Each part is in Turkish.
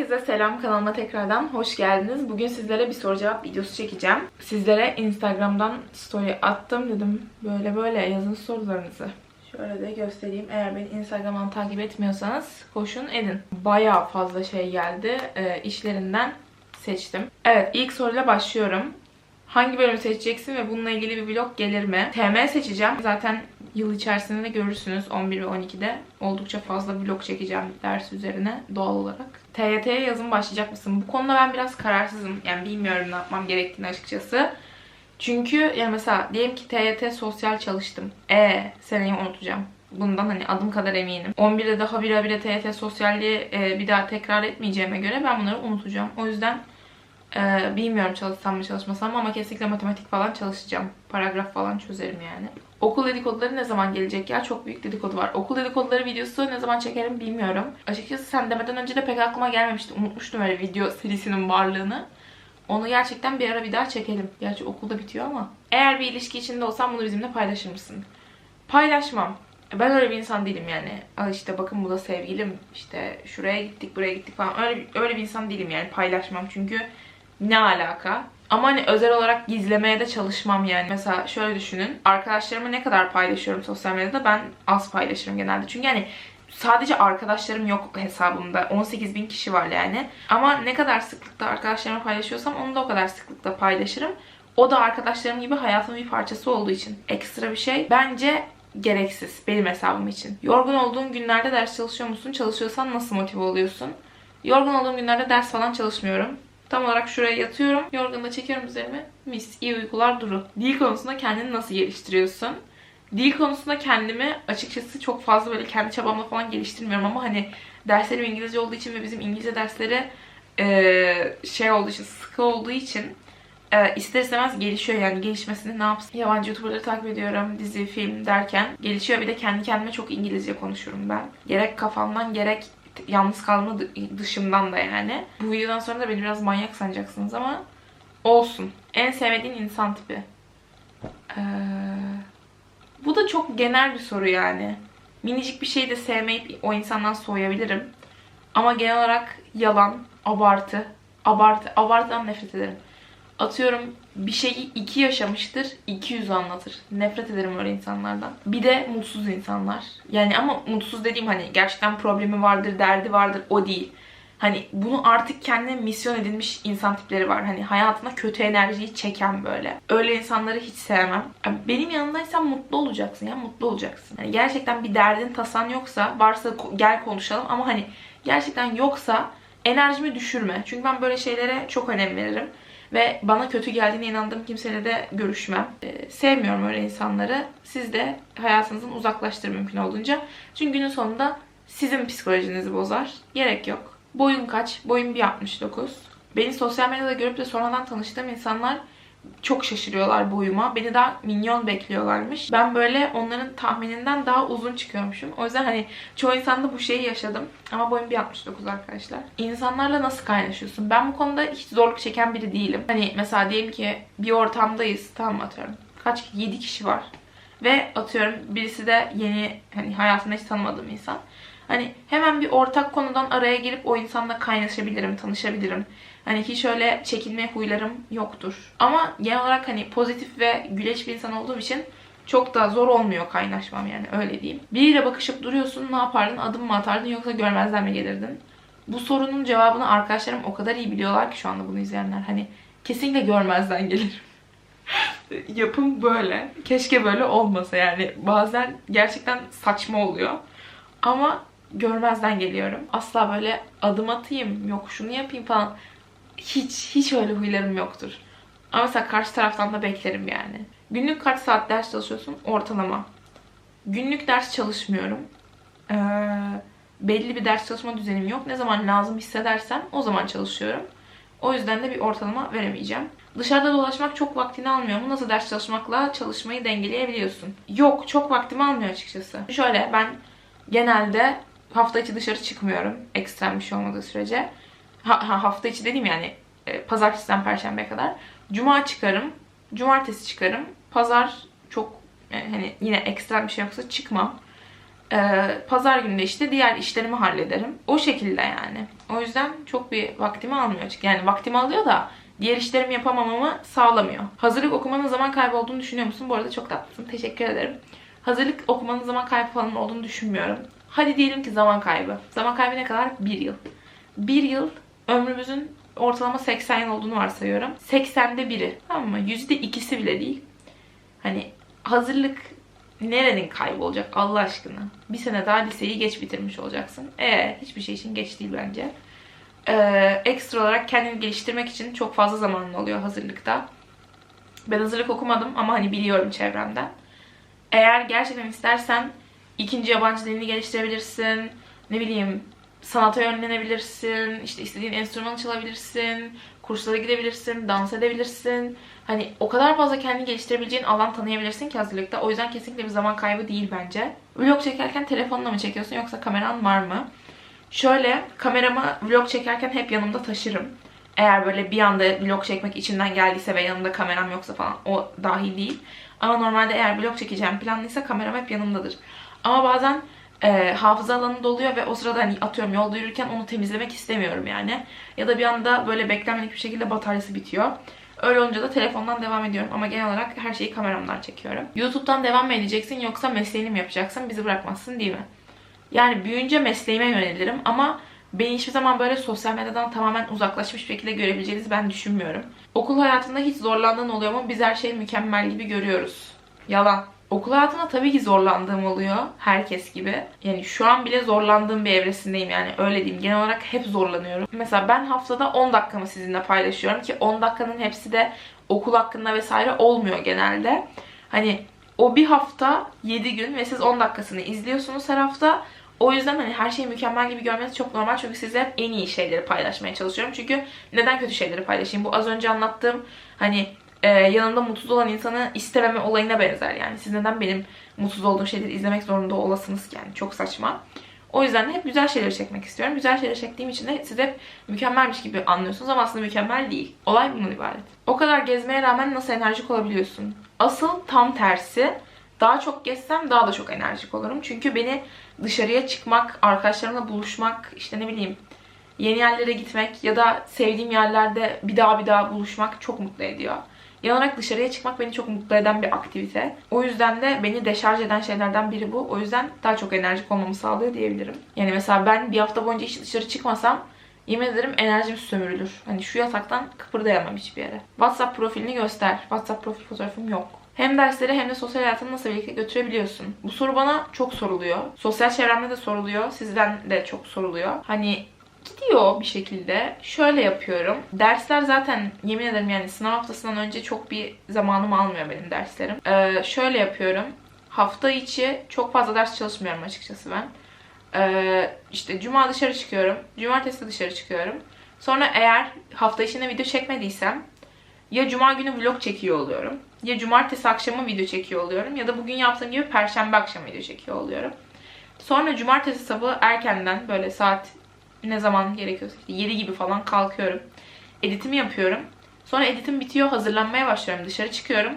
Herkese selam kanalıma tekrardan hoş geldiniz. Bugün sizlere bir soru cevap videosu çekeceğim. Sizlere Instagram'dan story attım dedim. Böyle böyle yazın sorularınızı. Şöyle de göstereyim. Eğer beni Instagram'dan takip etmiyorsanız koşun edin. Bayağı fazla şey geldi. Ee, işlerinden seçtim. Evet ilk soruyla başlıyorum. Hangi bölümü seçeceksin ve bununla ilgili bir vlog gelir mi? TM seçeceğim. Zaten yıl içerisinde de görürsünüz 11 ve 12'de. Oldukça fazla vlog çekeceğim ders üzerine doğal olarak. TYT'ye yazın başlayacak mısın? Bu konuda ben biraz kararsızım. Yani bilmiyorum ne yapmam gerektiğini açıkçası. Çünkü yani mesela diyelim ki TYT sosyal çalıştım. E seneyi unutacağım. Bundan hani adım kadar eminim. 11'de daha bir bire TYT sosyalliği e, bir daha tekrar etmeyeceğime göre ben bunları unutacağım. O yüzden ee, bilmiyorum çalışsam mı çalışmasam mı ama kesinlikle matematik falan çalışacağım. Paragraf falan çözerim yani. Okul dedikoduları ne zaman gelecek ya? Çok büyük dedikodu var. Okul dedikoduları videosu ne zaman çekerim bilmiyorum. Açıkçası sen demeden önce de pek aklıma gelmemişti. Unutmuştum öyle video serisinin varlığını. Onu gerçekten bir ara bir daha çekelim. Gerçi okulda bitiyor ama. Eğer bir ilişki içinde olsam bunu bizimle paylaşır mısın? Paylaşmam. Ben öyle bir insan değilim yani. Al işte bakın bu da sevgilim. İşte şuraya gittik buraya gittik falan. Öyle, öyle bir insan değilim yani paylaşmam. Çünkü ne alaka? Ama hani özel olarak gizlemeye de çalışmam yani. Mesela şöyle düşünün. Arkadaşlarımı ne kadar paylaşıyorum sosyal medyada ben az paylaşırım genelde. Çünkü yani sadece arkadaşlarım yok hesabımda. 18 bin kişi var yani. Ama ne kadar sıklıkta arkadaşlarımı paylaşıyorsam onu da o kadar sıklıkta paylaşırım. O da arkadaşlarım gibi hayatımın bir parçası olduğu için ekstra bir şey. Bence gereksiz benim hesabım için. Yorgun olduğun günlerde ders çalışıyor musun? Çalışıyorsan nasıl motive oluyorsun? Yorgun olduğum günlerde ders falan çalışmıyorum. Tam olarak şuraya yatıyorum. Yorganı çekiyorum üzerime. Mis. iyi uykular duru. Dil konusunda kendini nasıl geliştiriyorsun? Dil konusunda kendimi açıkçası çok fazla böyle kendi çabamla falan geliştirmiyorum ama hani derslerim İngilizce olduğu için ve bizim İngilizce dersleri e, şey olduğu için, sıkı olduğu için e, ister istemez gelişiyor yani gelişmesini ne yapsın? Yabancı YouTuber'ları takip ediyorum, dizi, film derken gelişiyor. Bir de kendi kendime çok İngilizce konuşuyorum ben. Gerek kafamdan gerek yalnız kalma dışımdan da yani. Bu videodan sonra da beni biraz manyak sanacaksınız ama olsun. En sevmediğin insan tipi. Ee, bu da çok genel bir soru yani. Minicik bir şeyi de sevmeyip o insandan soğuyabilirim. Ama genel olarak yalan, abartı, abartı, abartıdan nefret ederim. Atıyorum bir şeyi iki yaşamıştır, 200 anlatır. Nefret ederim öyle insanlardan. Bir de mutsuz insanlar. Yani ama mutsuz dediğim hani gerçekten problemi vardır, derdi vardır o değil. Hani bunu artık kendine misyon edilmiş insan tipleri var. Hani hayatına kötü enerjiyi çeken böyle. Öyle insanları hiç sevmem. Benim yanındaysan mutlu olacaksın ya mutlu olacaksın. Yani gerçekten bir derdin tasan yoksa varsa gel konuşalım ama hani gerçekten yoksa enerjimi düşürme. Çünkü ben böyle şeylere çok önem veririm. Ve bana kötü geldiğine inandığım kimseyle de görüşmem. Ee, sevmiyorum öyle insanları. Siz de hayatınızın uzaklaştırın mümkün olduğunca. Çünkü günün sonunda sizin psikolojinizi bozar. Gerek yok. Boyun kaç? Boyun 1.69. Beni sosyal medyada görüp de sonradan tanıştığım insanlar çok şaşırıyorlar boyuma. Beni daha minyon bekliyorlarmış. Ben böyle onların tahmininden daha uzun çıkıyormuşum. O yüzden hani çoğu insanda bu şeyi yaşadım. Ama boyum 1.69 arkadaşlar. İnsanlarla nasıl kaynaşıyorsun? Ben bu konuda hiç zorluk çeken biri değilim. Hani mesela diyelim ki bir ortamdayız. Tamam atıyorum. Kaç 7 kişi var. Ve atıyorum birisi de yeni hani hayatımda hiç tanımadığım insan. Hani hemen bir ortak konudan araya girip o insanla kaynaşabilirim, tanışabilirim. Hani hiç öyle çekinme huylarım yoktur. Ama genel olarak hani pozitif ve güleç bir insan olduğum için çok da zor olmuyor kaynaşmam yani öyle diyeyim. Biriyle bakışıp duruyorsun ne yapardın? Adım mı atardın yoksa görmezden mi gelirdin? Bu sorunun cevabını arkadaşlarım o kadar iyi biliyorlar ki şu anda bunu izleyenler. Hani kesinlikle görmezden gelirim. Yapım böyle. Keşke böyle olmasa yani. Bazen gerçekten saçma oluyor. Ama görmezden geliyorum. Asla böyle adım atayım, yok şunu yapayım falan. Hiç, hiç öyle huylarım yoktur. Ama mesela karşı taraftan da beklerim yani. Günlük kaç saat ders çalışıyorsun? Ortalama. Günlük ders çalışmıyorum. Ee, belli bir ders çalışma düzenim yok. Ne zaman lazım hissedersem o zaman çalışıyorum. O yüzden de bir ortalama veremeyeceğim. Dışarıda dolaşmak çok vaktini almıyor mu? Nasıl ders çalışmakla çalışmayı dengeleyebiliyorsun? Yok, çok vaktimi almıyor açıkçası. Şöyle ben genelde hafta içi dışarı çıkmıyorum. Ekstrem bir şey olmadığı sürece. Ha, ha, hafta içi dediğim yani e, pazartesiden perşembeye kadar. Cuma çıkarım. Cumartesi çıkarım. Pazar çok e, hani yine ekstrem bir şey yoksa çıkmam. Ee, pazar günü de işte diğer işlerimi hallederim. O şekilde yani. O yüzden çok bir vaktimi almıyor. Yani vaktimi alıyor da diğer işlerimi yapamamamı sağlamıyor. Hazırlık okumanın zaman kaybı olduğunu düşünüyor musun? Bu arada çok tatlısın. Teşekkür ederim. Hazırlık okumanın zaman kaybı falan olduğunu düşünmüyorum. Hadi diyelim ki zaman kaybı. Zaman kaybı ne kadar? Bir yıl. Bir yıl ömrümüzün ortalama 80 yıl olduğunu varsayıyorum. 80'de biri. Tamam mı? Yüzde ikisi bile değil. Hani hazırlık nerenin kaybolacak Allah aşkına? Bir sene daha liseyi geç bitirmiş olacaksın. E hiçbir şey için geç değil bence. Ee, ekstra olarak kendini geliştirmek için çok fazla zamanın oluyor hazırlıkta. Ben hazırlık okumadım ama hani biliyorum çevremden. Eğer gerçekten istersen ikinci yabancı dilini geliştirebilirsin. Ne bileyim sanata yönlenebilirsin. işte istediğin enstrümanı çalabilirsin. Kurslara gidebilirsin. Dans edebilirsin. Hani o kadar fazla kendini geliştirebileceğin alan tanıyabilirsin ki hazırlıkta. O yüzden kesinlikle bir zaman kaybı değil bence. Vlog çekerken telefonla mı çekiyorsun yoksa kameran var mı? Şöyle kameramı vlog çekerken hep yanımda taşırım. Eğer böyle bir anda vlog çekmek içinden geldiyse ve yanımda kameram yoksa falan o dahil değil. Ama normalde eğer vlog çekeceğim planlıysa kameram hep yanımdadır. Ama bazen e, hafıza alanı doluyor ve o sırada hani atıyorum yolda yürürken onu temizlemek istemiyorum yani. Ya da bir anda böyle beklenmedik bir şekilde bataryası bitiyor. Öyle olunca da telefondan devam ediyorum ama genel olarak her şeyi kameramdan çekiyorum. YouTube'dan devam mı edeceksin yoksa mesleğini mi yapacaksın? Bizi bırakmazsın değil mi? Yani büyüyünce mesleğime yönelirim ama beni hiçbir zaman böyle sosyal medyadan tamamen uzaklaşmış bir şekilde görebileceğinizi ben düşünmüyorum. Okul hayatında hiç zorlandığın oluyor mu? Biz her şeyi mükemmel gibi görüyoruz. Yalan. Okul hayatında tabii ki zorlandığım oluyor. Herkes gibi. Yani şu an bile zorlandığım bir evresindeyim yani öyle diyeyim. Genel olarak hep zorlanıyorum. Mesela ben haftada 10 dakikamı sizinle paylaşıyorum ki 10 dakikanın hepsi de okul hakkında vesaire olmuyor genelde. Hani o bir hafta 7 gün ve siz 10 dakikasını izliyorsunuz her hafta. O yüzden hani her şeyi mükemmel gibi görmeniz çok normal. Çünkü size hep en iyi şeyleri paylaşmaya çalışıyorum. Çünkü neden kötü şeyleri paylaşayım? Bu az önce anlattığım hani e, yanımda mutsuz olan insanı istememe olayına benzer yani. Siz neden benim mutsuz olduğum şeyleri izlemek zorunda olasınız ki yani. Çok saçma. O yüzden de hep güzel şeyleri çekmek istiyorum. Güzel şeyleri çektiğim için de siz hep mükemmelmiş gibi anlıyorsunuz ama aslında mükemmel değil. Olay bunun ibaret. O kadar gezmeye rağmen nasıl enerjik olabiliyorsun? Asıl tam tersi. Daha çok gezsem daha da çok enerjik olurum. Çünkü beni dışarıya çıkmak, arkadaşlarımla buluşmak, işte ne bileyim yeni yerlere gitmek ya da sevdiğim yerlerde bir daha bir daha buluşmak çok mutlu ediyor. Genel dışarıya çıkmak beni çok mutlu eden bir aktivite. O yüzden de beni deşarj eden şeylerden biri bu. O yüzden daha çok enerjik olmamı sağlıyor diyebilirim. Yani mesela ben bir hafta boyunca hiç dışarı çıkmasam yemin ederim enerjim sömürülür. Hani şu yataktan kıpırdayamam hiçbir yere. WhatsApp profilini göster. WhatsApp profil fotoğrafım yok. Hem dersleri hem de sosyal hayatını nasıl birlikte götürebiliyorsun? Bu soru bana çok soruluyor. Sosyal çevremde de soruluyor. Sizden de çok soruluyor. Hani gidiyor bir şekilde. Şöyle yapıyorum. Dersler zaten yemin ederim yani sınav haftasından önce çok bir zamanımı almıyor benim derslerim. Ee, şöyle yapıyorum. Hafta içi çok fazla ders çalışmıyorum açıkçası ben. Ee, işte cuma dışarı çıkıyorum. Cumartesi dışarı çıkıyorum. Sonra eğer hafta içinde video çekmediysem ya cuma günü vlog çekiyor oluyorum. Ya cumartesi akşamı video çekiyor oluyorum. Ya da bugün yaptığım gibi perşembe akşamı video çekiyor oluyorum. Sonra cumartesi sabahı erkenden böyle saat ne zaman gerekiyorsa işte 7 gibi falan kalkıyorum. Editimi yapıyorum. Sonra editim bitiyor. Hazırlanmaya başlıyorum. Dışarı çıkıyorum.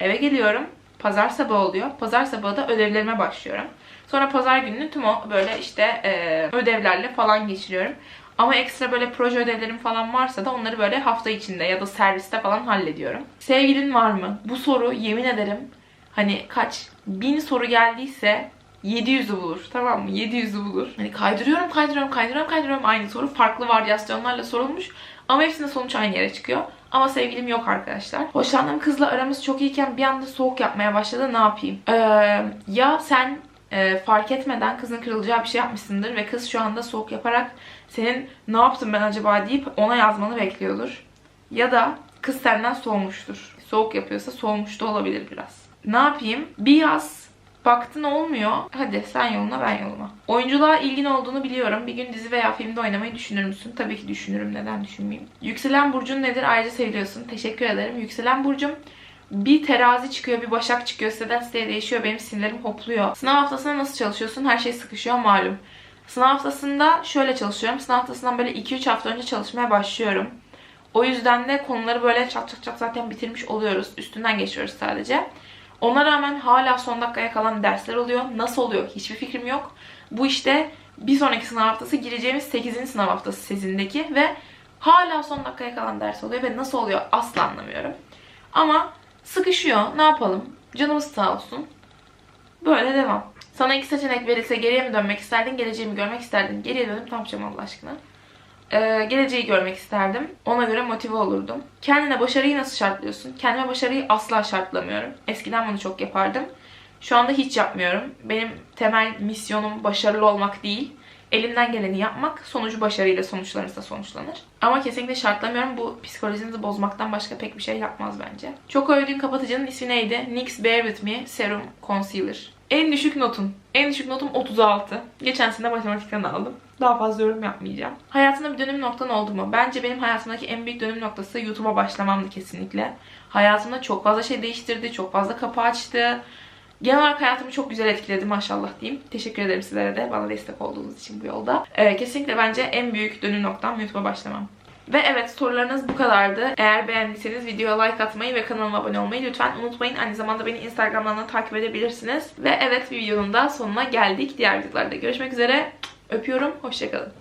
Eve geliyorum. Pazar sabahı oluyor. Pazar sabahı da ödevlerime başlıyorum. Sonra pazar gününü tüm o böyle işte e, ödevlerle falan geçiriyorum. Ama ekstra böyle proje ödevlerim falan varsa da onları böyle hafta içinde ya da serviste falan hallediyorum. Sevgilin var mı? Bu soru yemin ederim hani kaç bin soru geldiyse 700'ü bulur. Tamam mı? 700'ü bulur. Hani kaydırıyorum, kaydırıyorum, kaydırıyorum, kaydırıyorum. Aynı soru farklı varyasyonlarla sorulmuş. Ama hepsinde sonuç aynı yere çıkıyor. Ama sevgilim yok arkadaşlar. Hoşlandığım kızla aramız çok iyiyken bir anda soğuk yapmaya başladı. Ne yapayım? Ee, ya sen e, fark etmeden kızın kırılacağı bir şey yapmışsındır ve kız şu anda soğuk yaparak senin ne yaptım ben acaba deyip ona yazmanı bekliyordur. Ya da kız senden soğumuştur. Soğuk yapıyorsa soğumuş da olabilir biraz. Ne yapayım? Bir yaz Baktın olmuyor. Hadi sen yoluna ben yoluma. Oyunculuğa ilgin olduğunu biliyorum. Bir gün dizi veya filmde oynamayı düşünür müsün? Tabii ki düşünürüm. Neden düşünmeyeyim? Yükselen burcun nedir? Ayrıca seviyorsun. Teşekkür ederim. Yükselen burcum bir terazi çıkıyor, bir başak çıkıyor. Siteden siteye değişiyor. Benim sinirlerim hopluyor. Sınav haftasında nasıl çalışıyorsun? Her şey sıkışıyor malum. Sınav haftasında şöyle çalışıyorum. Sınav haftasından böyle 2-3 hafta önce çalışmaya başlıyorum. O yüzden de konuları böyle çat çat çat zaten bitirmiş oluyoruz. Üstünden geçiyoruz sadece. Ona rağmen hala son dakikaya kalan dersler oluyor. Nasıl oluyor hiçbir fikrim yok. Bu işte bir sonraki sınav haftası gireceğimiz 8. sınav haftası sezindeki ve hala son dakikaya kalan ders oluyor ve nasıl oluyor asla anlamıyorum. Ama sıkışıyor. Ne yapalım? Canımız sağ olsun. Böyle devam. Sana iki seçenek verilse geriye mi dönmek isterdin, geleceği mi görmek isterdin? Geriye dönüp ne yapacağım Allah aşkına? Ee, geleceği görmek isterdim. Ona göre motive olurdum. Kendine başarıyı nasıl şartlıyorsun? Kendime başarıyı asla şartlamıyorum. Eskiden bunu çok yapardım. Şu anda hiç yapmıyorum. Benim temel misyonum başarılı olmak değil. Elimden geleni yapmak, sonucu başarıyla sonuçlanırsa sonuçlanır. Ama kesinlikle şartlamıyorum. Bu psikolojinizi bozmaktan başka pek bir şey yapmaz bence. Çok övdüğün kapatıcının ismi neydi? NYX Bear With Me Serum Concealer. En düşük notum. En düşük notum 36. Geçen sene matematikten aldım. Daha fazla yorum yapmayacağım. Hayatında bir dönüm noktan oldu mu? Bence benim hayatımdaki en büyük dönüm noktası YouTube'a başlamamdı kesinlikle. Hayatımda çok fazla şey değiştirdi, çok fazla kapı açtı. Genel olarak hayatımı çok güzel etkiledi maşallah diyeyim. Teşekkür ederim sizlere de bana destek olduğunuz için bu yolda. Ee, kesinlikle bence en büyük dönüm noktam YouTube'a başlamam. Ve evet sorularınız bu kadardı. Eğer beğendiyseniz videoya like atmayı ve kanalıma abone olmayı lütfen unutmayın. Aynı zamanda beni Instagram'dan da takip edebilirsiniz. Ve evet videonun da sonuna geldik. Diğer videolarda görüşmek üzere. Öpüyorum. Hoşçakalın.